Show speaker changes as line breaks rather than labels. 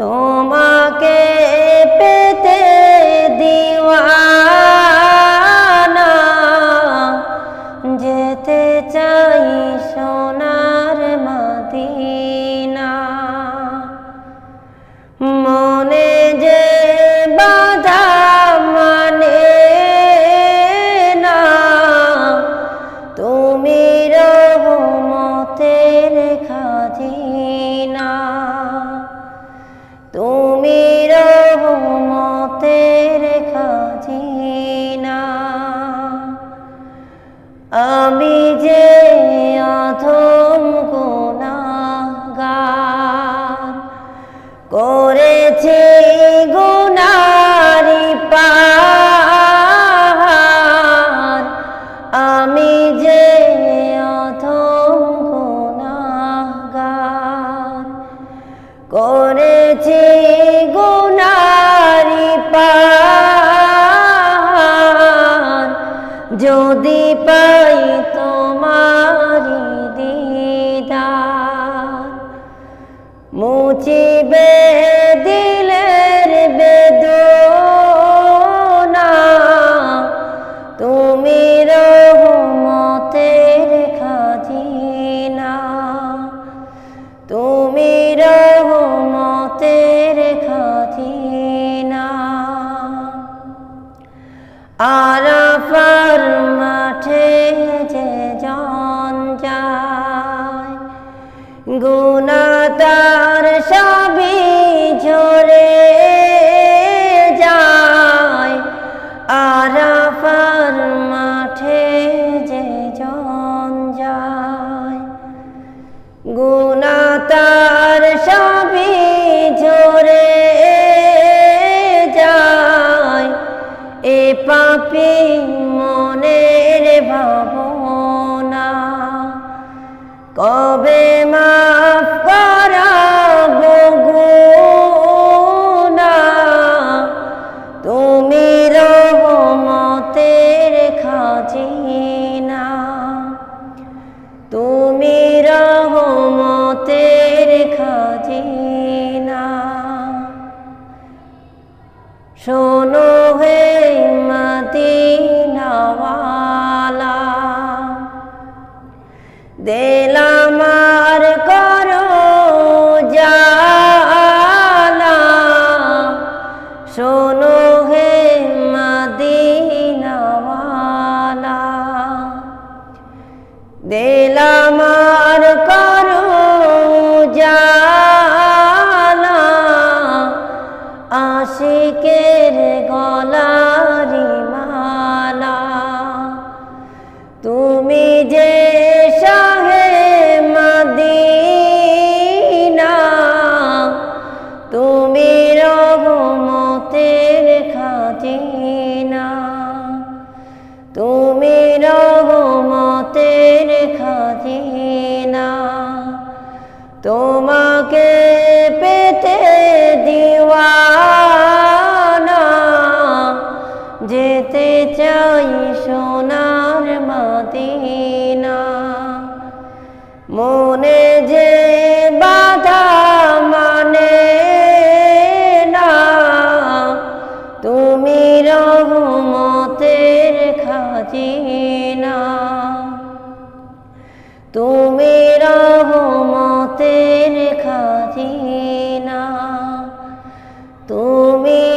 তোমাকে পেতে দিওয়ানা যেতে চাই সোনার মদিনা। মনে যে বাধা মানে না তুমি উঠেছে গুনারি পান যদি পাই তোমারি দিদার। মুচিবে দিলের বেদনা, তুমি রহমতের খাজিনা। তুমি র কবে মাফ করাবো গুনা তুমি রহমতের খাজিনা। তুমি রহমতের খাজিনা। শোনো হে মদিনাওয়ালা। দেলামার তুমি রহমতের খাজিনা তোমাকে পেতে দিওয়ানা যেতে চাই সোনার মাদিনা। মনে তুমি রহমতের খাজিনা। তুমি